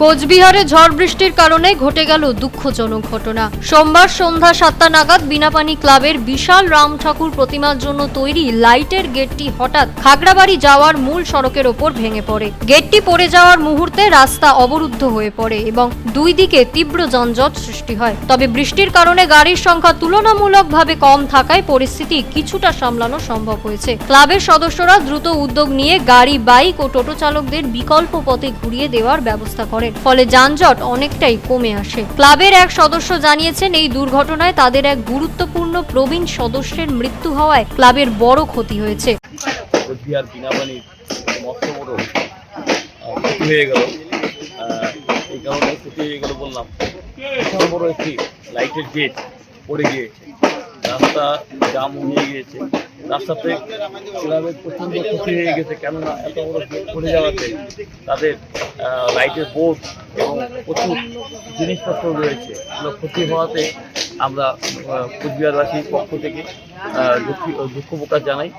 কোচবিহারে ঝড় বৃষ্টির কারণে ঘটে গেল দুঃখজনক ঘটনা। সোমবার সন্ধ্যা সাতটা নাগাদ বিনাপানি ক্লাবের বিশাল রাম ঠাকুর প্রতিমার জন্য তৈরি লাইটের গেটটি হঠাৎ খাগড়াবাড়ি যাওয়ার মূল সড়কের ওপর ভেঙে পড়ে। গেটটি পড়ে যাওয়ার মুহূর্তে রাস্তা অবরুদ্ধ হয়ে পড়ে এবং দুই দিকে তীব্র যানজট সৃষ্টি হয়। তবে বৃষ্টির কারণে গাড়ির সংখ্যা তুলনামূলকভাবে কম থাকায় পরিস্থিতি কিছুটা সামলানো সম্ভব হয়েছে। ক্লাবের সদস্যরা দ্রুত উদ্যোগ নিয়ে গাড়ি, বাইক ও টোটো চালকদের বিকল্প পথে ঘুরিয়ে দেওয়ার ব্যবস্থা করেন ফলে যানজট অনেকটাই কমে আসে। ক্লাবের এক সদস্য জানিয়েছেন, এই দুর্ঘটনায় তাদের এক গুরুত্বপূর্ণ প্রবীণ সদস্যের মৃত্যু হওয়ায় ক্লাবের বড় ক্ষতি হয়েছে। হয়ে হয়ে লাইটের গেট পড়ে গিয়েছে। রাস্তা জাম হয়ে গিয়েছে। রাস্তাতে ক্লাবের প্রচণ্ড ক্ষতি হয়ে গেছে, কেননা এত বড় গেট পড়ে যাওয়াতে তাদের লাইটের বোর্ড এবং প্রচুর জিনিসপত্র রয়েছে। এগুলো ক্ষতি হওয়াতে আমরা কুচবিহারবাসীর পক্ষ থেকে দুঃখী- দুঃখ প্রকাশ জানাই।